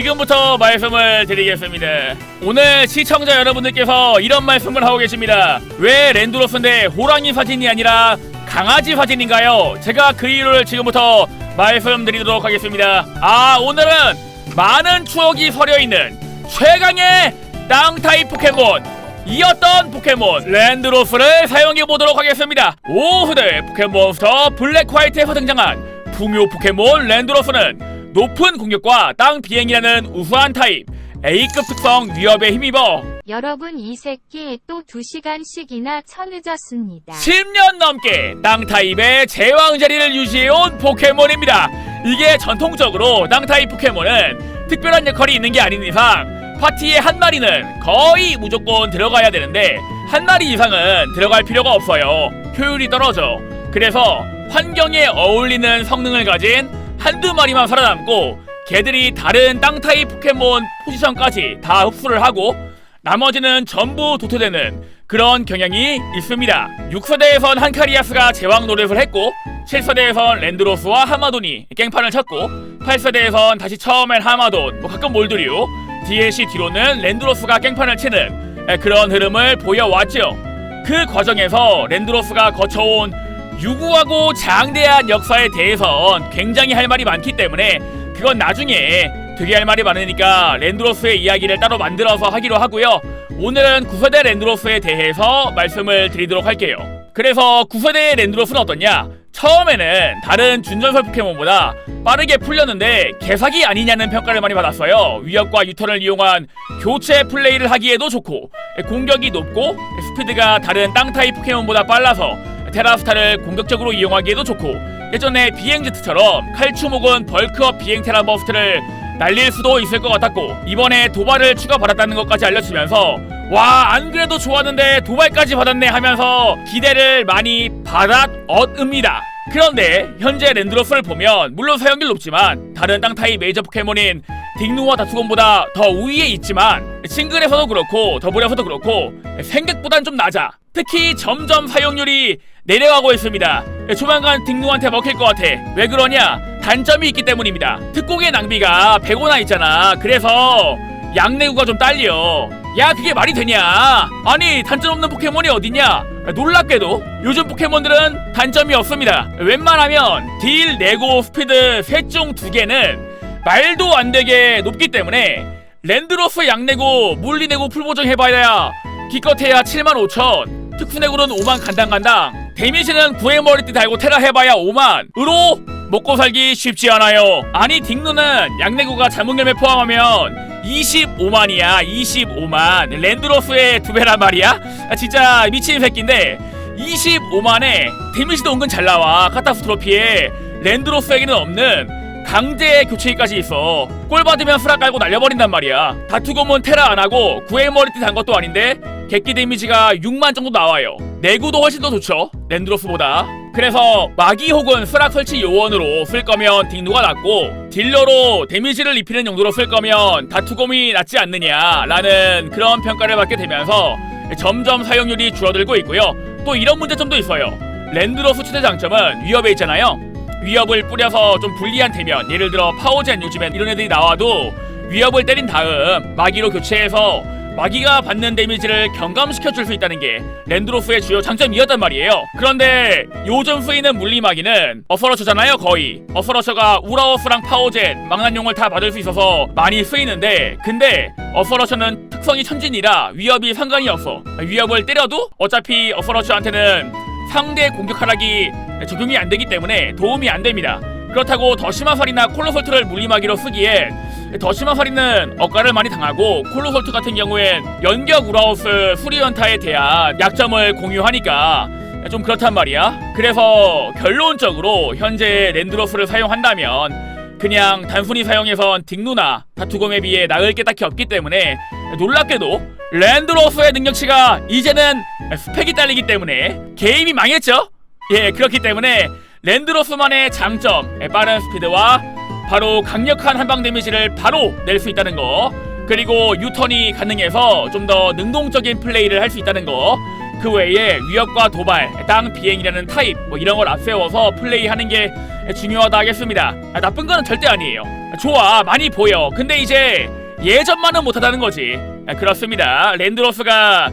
지금부터 말씀을 드리겠습니다. 오늘 시청자 여러분들께서 이런 말씀을 하고 계십니다. 왜 랜드로스인데 호랑이 사진이 아니라 강아지 사진인가요? 제가 그 이유를 지금부터 말씀드리도록 하겠습니다. 아 오늘은 많은 추억이 서려 있는 최강의 땅 타입 포켓몬 이었던 포켓몬 랜드로스를 사용해 보도록 하겠습니다. 오후대 포켓몬스터 블랙 화이트에서 등장한 풍요 포켓몬 랜드로스는 높은 공격과 땅 비행이라는 우수한 타입 A급 특성 위협에 힘입어 여러분 이 새끼 또 2시간씩이나 쳐늦었습니다. 10년 넘게 땅 타입의 제왕 자리를 유지해온 포켓몬입니다. 이게 전통적으로 땅 타입 포켓몬은 특별한 역할이 있는 게 아닌 이상 파티에 한 마리는 거의 무조건 들어가야 되는데 한 마리 이상은 들어갈 필요가 없어요. 효율이 떨어져. 그래서 환경에 어울리는 성능을 가진 한두 마리만 살아남고 걔들이 다른 땅 타입 포켓몬 포지션까지 다 흡수를 하고 나머지는 전부 도태되는 그런 경향이 있습니다. 6세대에선 한카리아스가 제왕 노릇을 했고 7세대에선 랜드로스와 하마돈이 깽판을 쳤고 8세대에선 다시 처음엔 하마돈, 뭐 가끔 몰드류 DLC 뒤로는 랜드로스가 깽판을 치는 에, 그런 흐름을 보여왔죠. 그 과정에서 랜드로스가 거쳐온 유구하고 장대한 역사에 대해선 굉장히 할 말이 많기 때문에 그건 나중에 되게 할 말이 많으니까 랜드로스의 이야기를 따로 만들어서 하기로 하고요. 오늘은 9세대 랜드로스에 대해서 말씀을 드리도록 할게요. 그래서 9세대의 랜드로스는 어떻냐? 처음에는 다른 준전설 포켓몬보다 빠르게 풀렸는데 개사기 아니냐는 평가를 많이 받았어요. 위협과 유턴을 이용한 교체 플레이를 하기에도 좋고 공격이 높고 스피드가 다른 땅 타입 포켓몬보다 빨라서 테라스타를 공격적으로 이용하기에도 좋고 예전에 비행제트처럼 칼춤 혹은 벌크업 비행 테라버스트를 날릴 수도 있을 것 같았고 이번에 도발을 추가 받았다는 것까지 알려주면서 와 안 그래도 좋았는데 도발까지 받았네 하면서 기대를 많이 받았얻습니다. 그런데 현재 랜드로스를 보면 물론 사용률 높지만 다른 땅 타입 메이저 포켓몬인 딩누와 다투곤보다 더 우위에 있지만 싱글에서도 그렇고 더블에서도 그렇고 생각보단 좀 낮아 특히 점점 사용률이 내려가고 있습니다. 조만간 딩누한테 먹힐 것 같아. 왜 그러냐? 단점이 있기 때문입니다. 특공의 낭비가 100원나 있잖아. 그래서 양내구가 좀 딸려. 야 그게 말이 되냐? 아니 단점 없는 포켓몬이 어딨냐? 놀랍게도 요즘 포켓몬들은 단점이 없습니다. 웬만하면 딜, 내고, 스피드 셋 중 두 개는 말도 안 되게 높기 때문에 랜드로스 양내고 물리내고 풀보정 해봐야 기껏해야 75,000 특수내고는 5만 간당간당. 데미지는 구의 머리띠 달고 테라 해봐야 5만. 으로 먹고 살기 쉽지 않아요. 아니 딩누는 양내구가 자문결매 포함하면 25만이야. 25만. 랜드로스의 두 배란 말이야? 아, 진짜 미친 새끼인데. 25만에 데미지도 은근 잘 나와. 카타스 트로피에 랜드로스에게는 없는 강제 교체기까지 있어. 골 받으면 수락 깔고 날려버린단 말이야. 다투고 문 테라 안하고 구의 머리띠 단 것도 아닌데 객기 데미지가 6만 정도 나와요. 내구도 훨씬 더 좋죠 랜드로스보다. 그래서 마기 혹은 수락 설치 요원으로 쓸 거면 딩누가 낫고 딜러로 데미지를 입히는 용도로 쓸 거면 다투곰이 낫지 않느냐라는 그런 평가를 받게 되면서 점점 사용률이 줄어들고 있고요. 또 이런 문제점도 있어요. 랜드로스 최대 장점은 위협에 있잖아요. 위협을 뿌려서 좀 불리한 대면 예를 들어 파워젠 요즘엔 이런 애들이 나와도 위협을 때린 다음 마기로 교체해서 마기가 받는 데미지를 경감시켜 줄 수 있다는 게 랜드로스의 주요 장점이었단 말이에요. 그런데 요즘 쓰이는 물리마기는 어서러처잖아요, 거의. 어서러처가 우라워스랑 파워젠, 망난용을 다 받을 수 있어서 많이 쓰이는데 근데 어서러처는 특성이 천진이라 위협이 상관이 없어. 위협을 때려도 어차피 어서러처한테는 상대 공격 하락이 적용이 안 되기 때문에 도움이 안 됩니다. 그렇다고 더시마살이나 콜로솔트를 물리마기로 쓰기엔 더시마살이는 억가를 많이 당하고 콜로솔트 같은 경우엔 연격 우라우스 수리연타에 대한 약점을 공유하니까 좀 그렇단 말이야. 그래서 결론적으로 현재 랜드로스를 사용한다면 그냥 단순히 사용해선 딩누나 다투곰에 비해 나을 게 딱히 없기 때문에 놀랍게도 랜드로스의 능력치가 이제는 스펙이 딸리기 때문에 게임이 망했죠. 예, 그렇기 때문에 랜드로스만의 장점, 예, 빠른 스피드와 바로 강력한 한방 데미지를 바로 낼 수 있다는 거, 그리고 유턴이 가능해서 좀 더 능동적인 플레이를 할 수 있다는 거, 그 외에 위협과 도발, 땅 비행이라는 타입, 뭐 이런 걸 앞세워서 플레이하는 게 중요하다 하겠습니다. 아, 나쁜 거는 절대 아니에요. 좋아 많이 보여. 근데 이제 예전만은 못하다는 거지. 아, 그렇습니다. 랜드로스가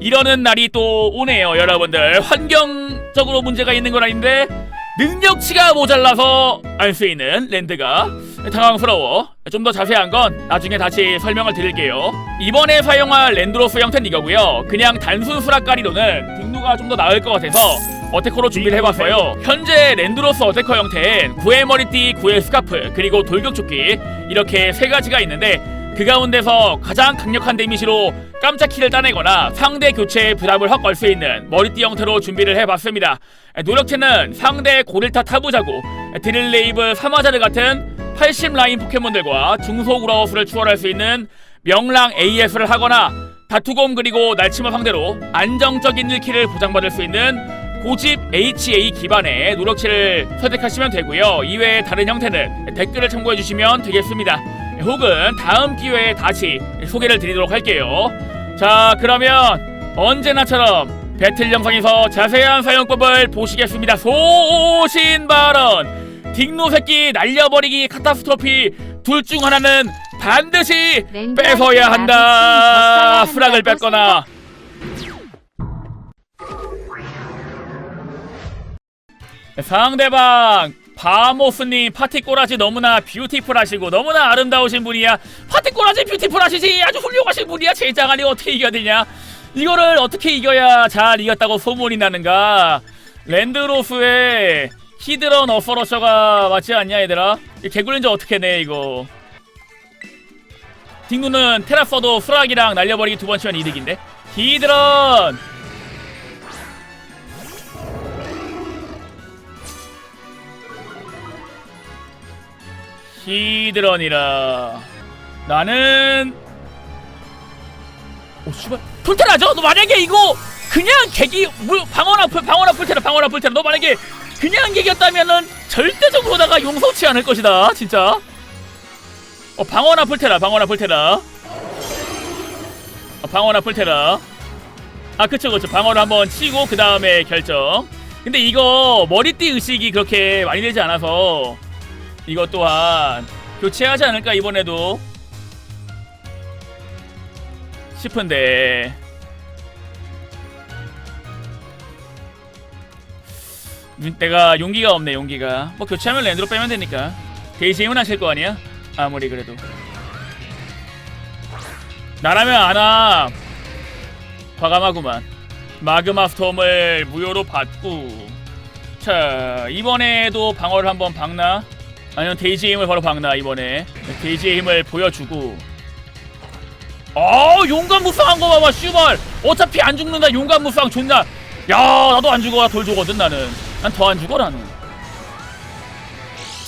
이러는 날이 또 오네요 여러분들. 환경적으로 문제가 있는 건 아닌데 능력치가 모자라서 알 수 있는 랜드가 당황스러워. 좀 더 자세한 건 나중에 다시 설명을 드릴게요. 이번에 사용할 랜드로스 형태는 이거고요. 그냥 단순 수락가리로는 등루가 좀 더 나을 것 같아서 어테커로 준비를 해봤어요. 현재 랜드로스 어테커 형태엔 구의 머리띠, 구의 스카프 그리고 돌격조끼 이렇게 세 가지가 있는데 그 가운데서 가장 강력한 데미지로 깜짝 키를 따내거나 상대 교체에 부담을 확 걸 수 있는 머리띠 형태로 준비를 해봤습니다. 노력체는 상대 고릴타 타부자고 드릴레이브 사마자르 같은 80 라인 포켓몬들과 중소 우라우스를 추월할 수 있는 명랑 AS를 하거나 다투곰 그리고 날치모 상대로 안정적인 1킬을 보장받을 수 있는 고집 HA 기반의 노력치를 선택하시면 되고요. 이외에 다른 형태는 댓글을 참고해 주시면 되겠습니다. 혹은 다음 기회에 다시 소개를 드리도록 할게요. 자, 그러면 언제나처럼 배틀 영상에서 자세한 사용법을 보시겠습니다. 소신 발언, 딩노 새끼 날려버리기 카타스트로피 둘 중 하나는 반드시 뺏어야 한다. 수락을 뺏거나. 상대방 바모스님 파티 꼬라지 너무나 뷰티풀하시고 너무나 아름다우신 분이야. 파티 꼬라지 뷰티풀하시지? 아주 훌륭하신 분이야. 제장아리 어떻게 이겨야 되냐? 이거를 어떻게 이겨야 잘 이겼다고 소문이 나는가? 랜드로스의 히드런 어서러셔가 맞지 않냐 얘들아? 이 개굴렌저 어떻게 내 이거? 딩누는 테라서도 수락이랑 날려버리기 두 번 치면 이득인데. 히드런 히드런이라. 나는 오 씨발. 풀테라죠? 너 만약에 이거 그냥 개기 물 방어나 풀 방어나 풀테라 방어나 풀테라. 너 만약에 그냥 개기였다면은 절대적으로다가 용서치 않을 것이다 진짜. 어 방어나 풀테라 방어나 풀테라. 어, 방어나 풀테라. 아 그쵸 그쵸. 방어를 한번 치고 그 다음에 결정. 근데 이거 머리띠 의식이 그렇게 많이 되지 않아서 이것 또한 교체하지 않을까 이번에도? 싶은데. 음, 내가 용기가 없네 용기가. 뭐 교체하면 랜드로 빼면 되니까. 데이지임은 하실 거 아니야? 아무리 그래도. 나라면 안와. 과감하구만. 마그마 스톰을 무효로 받고. 자 이번에도 방어를 한번 박나 아니면 데이지의 힘을 바로 박나 이번에. 데이지의 힘을 보여주고. 어 용감 무쌍한 거 봐봐 슈발. 어차피 안 죽는다 용감 무쌍 존나. 야 나도 안 죽어 돌 주거든 나는. 난 더 안 죽어 나는.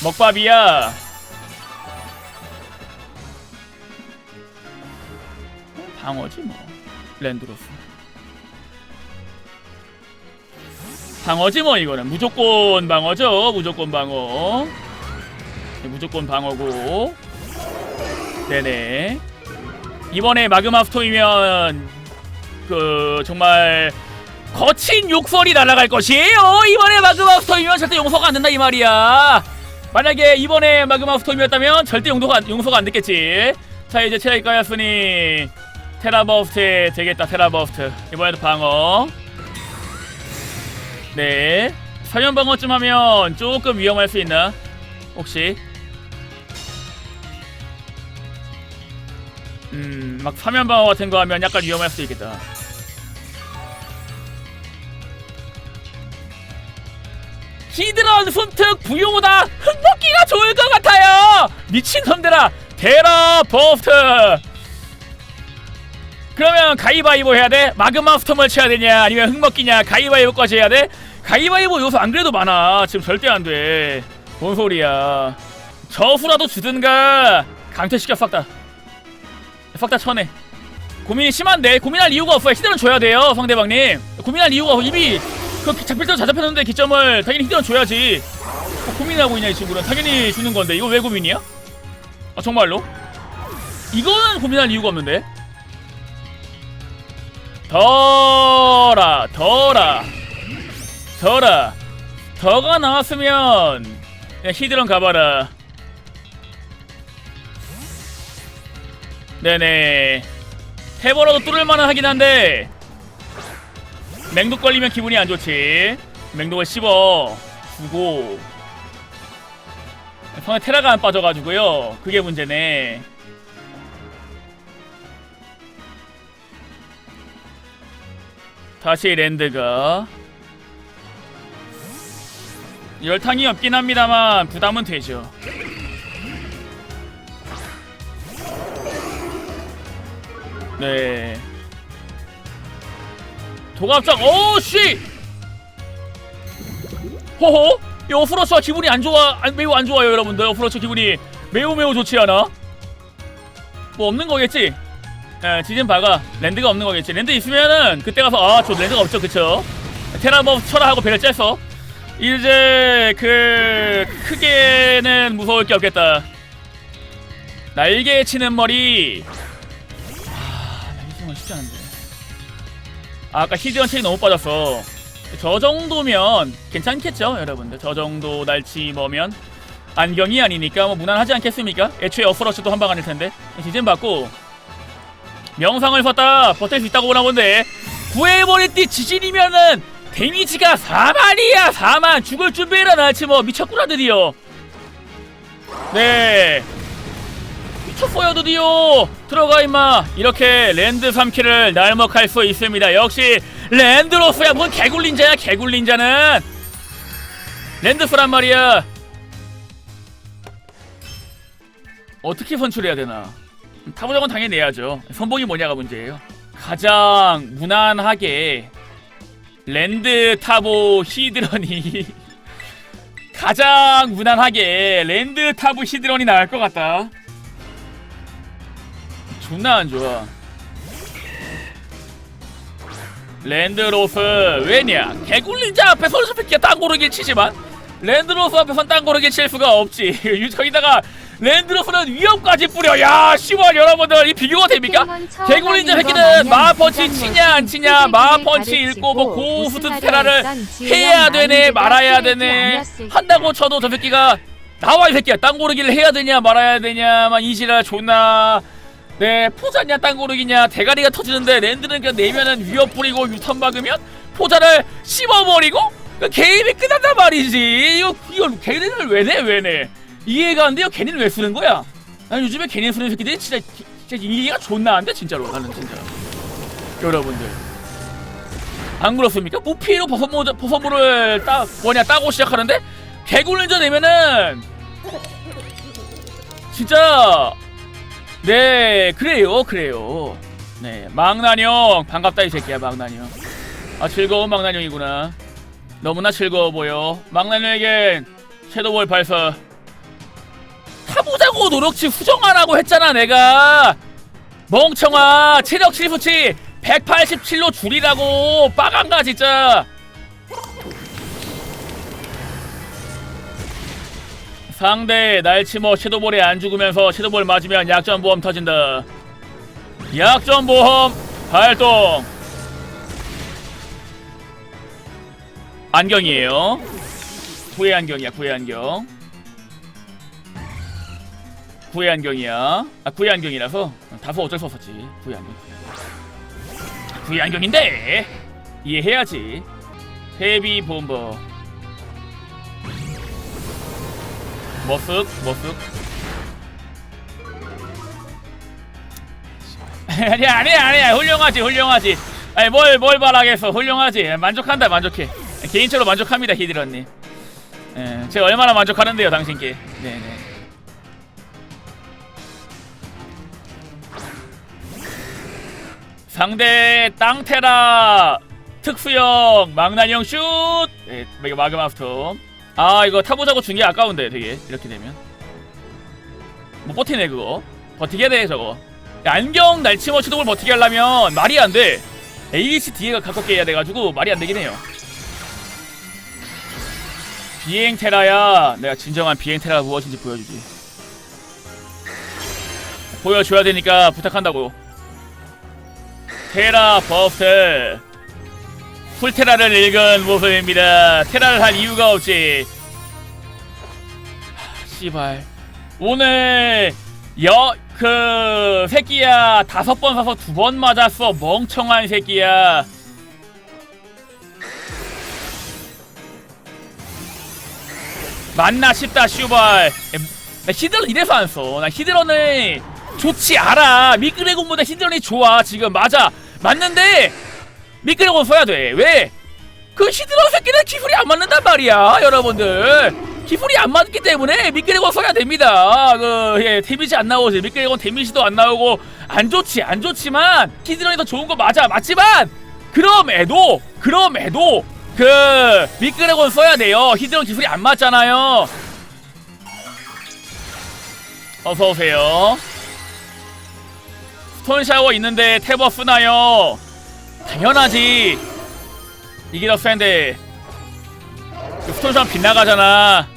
먹밥이야. 방어지 뭐. 랜드로스 방어지 뭐 이거는. 무조건 방어죠 무조건 방어. 네, 무조건 방어고. 네네. 이번에 마그마 스톰이면 그 정말 거친 욕설이 날아갈 것이에요. 이번에 마그마 스톰이면 절대 용서가 안 된다 이 말이야. 만약에 이번에 마그마 스톰이었다면 절대 용서가, 안- 용서가 안 됐겠지. 자 이제 체력이 까였으니 테라버스트 되겠다 테라버스트. 이번에도 방어. 네. 사면 방어쯤 하면 조금 위험할 수 있나? 혹시 음, 막 사면 방어 같은 거 하면 약간 위험할 수도 있겠다. 히드런 손특 부용보다 흑먹기가 좋을 것 같아요. 미친 놈들아, 테라 버스트. 그러면 가위바위보 해야 돼? 마그마 스톰을 쳐야 되냐? 아니면 흑먹기냐? 가위바위보까지 해야 돼? 가위바위보 요소 안 그래도 많아. 지금 절대 안 돼. 뭔 소리야? 저후라도 주든가 강퇴시켜 싹 다. 싹다 쳐내. 고민이 심한데 고민할 이유가 없어요. 히드런 줘야 돼요, 상대방님. 고민할 이유가 없어. 이미 그 잡힐 때도 다 잡혔는데 기점을 당연히 히드런 줘야지. 뭐 고민하고 있냐 이 친구는 당연히 주는 건데 이거 왜 고민이야? 아 정말로? 이거는 고민할 이유가 없는데. 더라 더라 더라 더가 나왔으면 그냥 히드런 가봐라 네네. 테버라도 뚫을만은 하긴 한데 맹독 걸리면 기분이 안 좋지. 맹독을 씹어. 주고. 손에 테라가 안 빠져가지고요. 그게 문제네. 다시 랜드가. 열탕이 없긴 합니다만 부담은 되죠 네. 도갑장, 오, 씨! 호호? 이 어프로치가 기분이 안 좋아, 안, 매우 안 좋아요, 여러분들. 어프로치 기분이 매우 매우 좋지 않아? 뭐 없는 거겠지? 예, 지진 바가 랜드가 없는 거겠지. 랜드 있으면은 그때 가서 아, 저 랜드가 없죠, 그쵸? 테라버 쳐라 하고 배를 쬐서 이제 그 크게는 무서울 게 없겠다. 날개 치는 머리 쉽지 않은데. 아, 아까 히드언 체이 너무 빠졌어. 저 정도면 괜찮겠죠, 여러분들. 저 정도 날치 뭐면 안경이 아니니까 뭐 무난하지 않겠습니까? 애초에 어프러시도 한방 아닐 텐데. 시즌 받고 명상을 썼다 버틸 수 있다고 보나 본데 구해버렸디 지진이면은 데미지가 4만이야 4만 죽을 준비해라 날치 뭐 미쳤구나 드디어 네미 쳤어요 드디어 들어가 임마. 이렇게 랜드 3킬을 날먹할 수 있습니다. 역시 랜드로서야. 뭔 개굴린자야 개굴린자는. 랜드스란 말이야. 어떻게 선출해야 되나? 타보장은 당연히 내야죠. 선봉이 뭐냐가 문제예요. 가장 무난하게 랜드 타보 히드런이 가장 무난하게 랜드 타보 히드런이 나을 것 같다 존나 안 좋아. 랜드로스 왜냐? 개굴린자 앞에서 저새끼야 땅고르기 치지만 랜드로스 앞에선 땅고르기 칠 수가 없지. 유저기다가 랜드로스는 위협까지 뿌려. 야, 씨발 여러분들 이 비교가 됩니까? 개굴린자 새끼는 마펀치 치냐 안 치냐 마펀치 읽고 뭐 고스트 테라를 해야 되네 말아야 되네 한다고 쳐도 저 새끼가 나와 이 새끼야 땅고르기를 해야 되냐 말아야 되냐만 이지라 존나 네 포자냐 땅고르기냐 대가리가 터지는데 랜드는 그냥 내면은 위협 뿌리고 유턴 박으면 포자를 씹어버리고 그 게임이 끝난단 말이지. 이거 이걸 걔네를 왜내 왜내? 이해가 안 돼요? 걔네는 왜 쓰는 거야? 난 요즘에 걔네 쓰는 새끼들이 진짜 진짜 이해가 존나 안돼 진짜로. 나는 진짜. 여러분들. 안 그렇습니까? 무피로 버섯모 버섯모를 따 뭐냐 따고 시작하는데 개굴린자 되면은 진짜 네 그래요 그래요. 네 망나뇽 반갑다 이 새끼야 망나뇽. 아 즐거운 망나뇽이구나. 너무나 즐거워 보여. 망나뇽에겐 섀도우볼 발사. 타보자고 노력치 후정하라고 했잖아 내가. 멍청아 체력 실수치 187로 줄이라고. 빠간가 진짜 상대 날치모 섀도볼에 안 죽으면서 섀도볼 맞으면 약점 보험 터진다. 약점 보험 발동. 안경이에요. 구의 안경이야 구의 안경. 구의 안경이야. 아 구의 안경이라서 다소 어쩔 수 없었지. 구의 안경. 구의 안경인데 이해해야지. 헤비 본버 머쓱? 머쓱? 아니야 아니야 아니야. 훌륭하지 훌륭하지. 아니 뭘 뭘 바라겠어 훌륭하지. 만족한다 만족해. 개인적으로 만족합니다 히드런님 예, 제가 얼마나 만족하는데요 당신께. 네네. 상대 땅테라 특수형 망나뇽 슛! 네, 이거 마그마스톰 아 이거 타보자고 준 게 아까운데 되게. 이렇게 되면. 못 버티네 그거. 버티게 돼 저거. 야, 안경 날치모 치동을 버티게 하려면 말이 안돼. ADC 뒤에가 가깝게 해야 돼가지고 말이 안 되긴 해요. 비행 테라야. 내가 진정한 비행 테라가 무엇인지 보여주지. 보여줘야 되니까 부탁한다고. 테라 버프 풀테라를 읽은 모습입니다. 테라를 할 이유가 없지. 하, 씨발. 오늘 여 그 새끼야 다섯 번 사서 두 번 맞았어 멍청한 새끼야 맞나 싶다 슈발 나 히드런 이래서 안 써 나 히드런을 좋지 알아 미끄레곤보다 히드런이 좋아 지금 맞아 맞는데 미끄레곤 써야 돼. 왜? 그 히드런 새끼는 기술이 안 맞는단 말이야 여러분들. 기술이 안 맞기 때문에 미끄레곤 써야 됩니다. 그 예, 데미지 안 나오지. 미끄레곤 데미지도 안 나오고 안 좋지 안 좋지만 히드런이 더 좋은 거 맞아. 맞지만 그럼에도 그럼에도 그 미끄레곤 써야 돼요. 히드런 기술이 안 맞잖아요. 어서 오세요. 스톤 샤워 있는데 탭업 쓰나요 당연하지. 이게 더 센데. 그 스톤 샤워 빗나가잖아.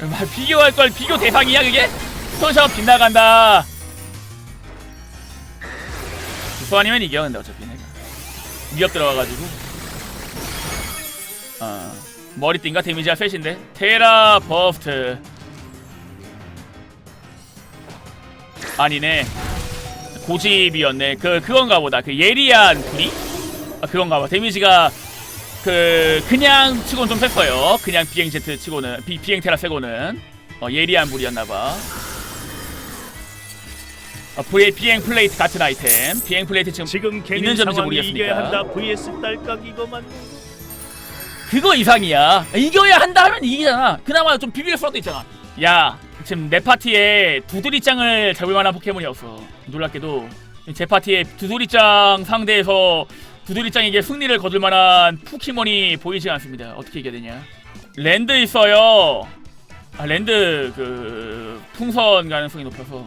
말 비교할 걸 비교 대상이야 그게? 스톤 샤워 빗나간다. 그 아니면 이겨 근데 어차피 내가. 위협 들어가가지고. 어 머리띠인가 데미지가 셋인데. 테라 버스트. 아니네. 고집이었네. 그 그건가 보다. 그 예리한 불이 아 그건가 봐 데미지가 그 그냥 치고는 좀 셌어요 그냥 비행 제트 치고는 비, 비행 테라 세고는 어, 예리한 불이었나 봐 어, 비, 비행 플레이트 같은 아이템 비행 플레이트 지금 지금 있는 점인지 모르겠으니까. vs 딸깍 이거만 그거 이상이야. 이겨야 한다 하면 이기잖아. 그나마 좀 비빌 수라도 있잖아. 야, 지금 내 파티에 두드리짱을 잡을 만한 포켓몬이 없어. 놀랍게도 제 파티에 두드리짱 상대에서 두드리짱에게 승리를 거둘 만한 포켓몬이 보이지 않습니다. 어떻게 이겨야 되냐? 랜드 있어요. 아, 랜드 그 풍선 가능성이 높아서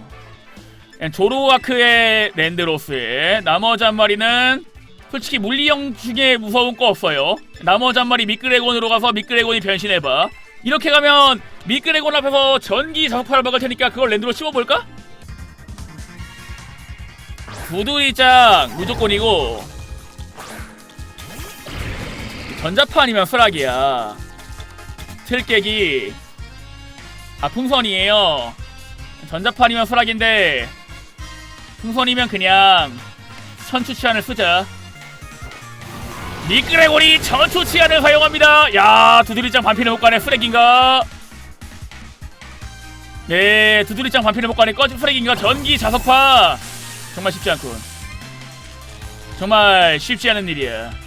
조로아크의 랜드로스에 나머지 한 마리는 솔직히 물리형 중에 무서운 거 없어요. 나머지 한 마리 미끄레곤으로 가서 미끄레곤이 변신해봐. 이렇게 가면 미끄레곤 앞에서 전기 자석파를 막을 테니까 그걸 랜드로 씹어볼까? 구두리짱 무조건이고 전자판이면 수락이야. 틀 깨기 아 풍선이에요. 전자판이면 수락인데 풍선이면 그냥 천추 치안을 쓰자. 미끄레곤이 전투 치안을 사용합니다. 야, 두드리짱 반피의 효과네 쓰레기인가? 네, 두드리짱 반피의 효과네 꺼진 쓰레기인가? 전기 자석파. 정말 쉽지 않군. 정말 쉽지 않은 일이야.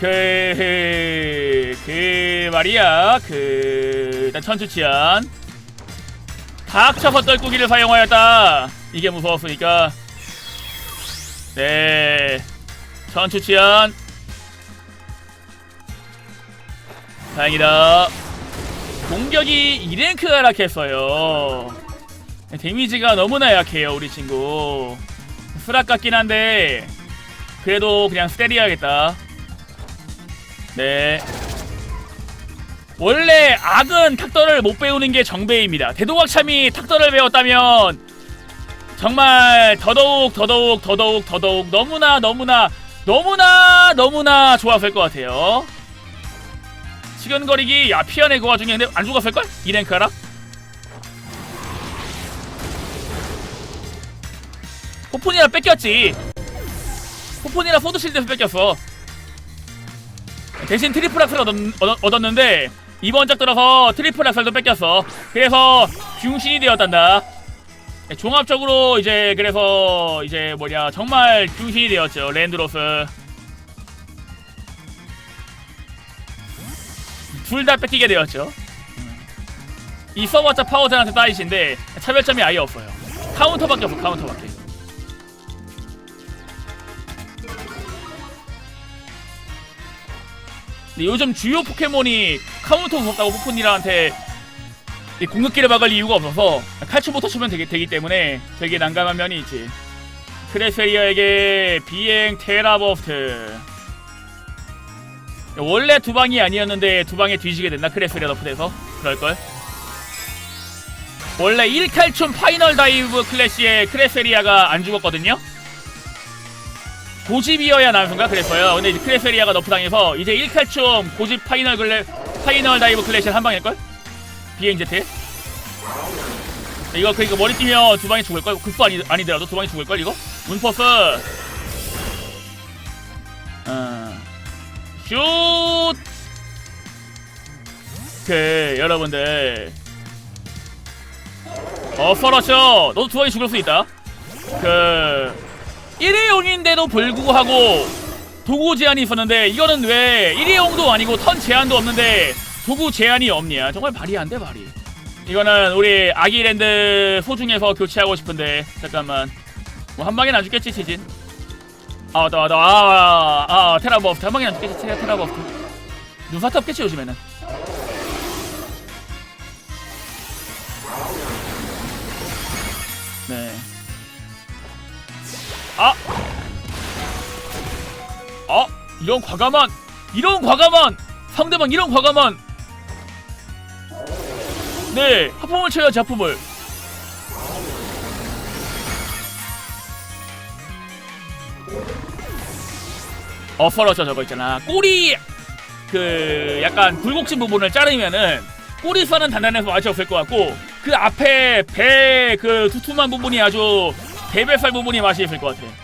그, 그 말이야. 그 일단 천추 치안. 닥쳐서 떨구기를 사용하였다. 이게 무서웠으니까. 네. 전투 치안. 다행이다. 공격이 2랭크가 하락했어요. 데미지가 너무나 약해요, 우리 친구. 수락 같긴 한데, 그래도 그냥 스테리하겠다. 네. 원래 악은 탁더를 못 배우는 게 정배입니다. 대도각참이 탁더를 배웠다면 정말 더더욱 더더욱 더더욱 더더욱 너무나 너무나 너무나 너무나 좋았을 것 같아요. 시간거리기 야 피하네 그 와중에 근데 안 죽었을걸? 2랭크 하라? 포폰이라 뺏겼지 포폰이라 소드실드에서 뺏겼어 대신 트리플 악셀 얻었, 얻- 얻었 는데 이번 작 들어서 트리플 악셀도 뺏겼어. 그래서 중신이 되었단다. 네, 종합적으로 이제 그래서 이제 뭐냐 정말 중심이 되었죠 랜드로스 둘 다 뺏기게 되었죠. 이 써봤자 파워전한테 따이신데 차별점이 아예 없어요. 카운터밖에 없어 카운터밖에 근데 요즘 주요 포켓몬이 카운터 무섭다고 포폰이라한테 이 공격기를 막을 이유가 없어서 칼춤부터 치면 되기, 되기 때문에 되게 난감한 면이 있지. 크레세리아에게 비행 테라버프트. 원래 두 방이 아니었는데 두 방에 뒤지게 됐나 크레세리아 너프돼서? 그럴걸? 원래 1칼춤 파이널 다이브 클래시에 크레세리아가 안 죽었거든요 고집이어야 나는가 그랬어요 근데 이제 크레세리아가 너프 당해서 이제 1칼춤 고집 파이널 클래 파이널 다이브 클래시를 한 방일걸? 비행 제트 이거 그니까 머리 뛰면 두 방에 죽을걸? 극수 아니, 아니더라도 두 방에 죽을걸 이거? 문퍼스 어. 슛 오케이 여러분들 어 서러셔 너도 두 방에 죽을 수 있다 그 1회용인데도 불구하고 도구 제한이 있었는데 이거는 왜 1회용도 아니고 턴 제한도 없는데 도구 제한이 없냐? 정말 말이 안 돼 말이. 이거는 우리 아기랜드 소중에서 교체하고 싶은데. 잠깐만. 뭐 한 방엔 안 죽겠지 치진? 아 맞다 맞다. 아, 아, 아 테라버프트. 한 방엔 안 죽겠지 테라, 테라버프트. 눈사태 없겠지 요즘에는 아! 아! 이런 과감한 이런 과감한 상대방 이런 과감한 네 하품을 쳐야지 하품을 어퍼러셔 저거 있잖아 꼬리 그 약간 굴곡진 부분을 자르면은 꼬리 선은 단단해서 맛이 없을 것 같고 그 앞에 배 그 두툼한 부분이 아주 대뱃살 부분이 맛이 있을 것 같아